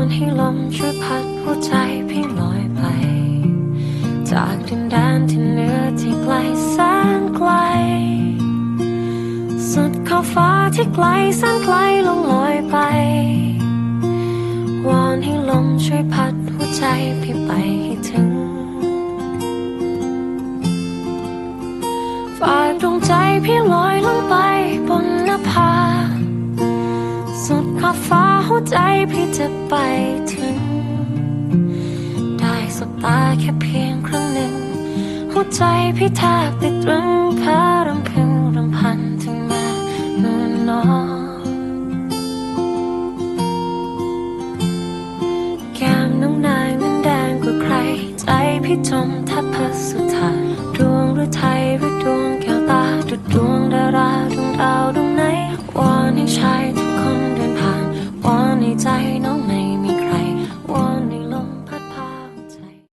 อนให้ลมช่วยพัดหัวใจพี่ลอยไป จากดินแดนที่เหนือที่ไกลแสนไกล สุดขอบฟ้าที่ไกลแสนไกลลงลอยไป วอนให้ลมช่วยพัดหัวใจพี่ไปให้ถึงฝากดวงใจพี่ลอยลงไปบนนภาสุดขอบฟ้า หัวใจพี่จะไปถึง ได้สบตาแค่เพียงครั้งหนึ่ง หัวใจพี่แทบติดตรึงพารำพึงรำพันถึงแม่นวลนอนแก้มน้องนางนั้นแดงกว่าใคร ใจพี่จมแทบพัสถาดวงหรือไทย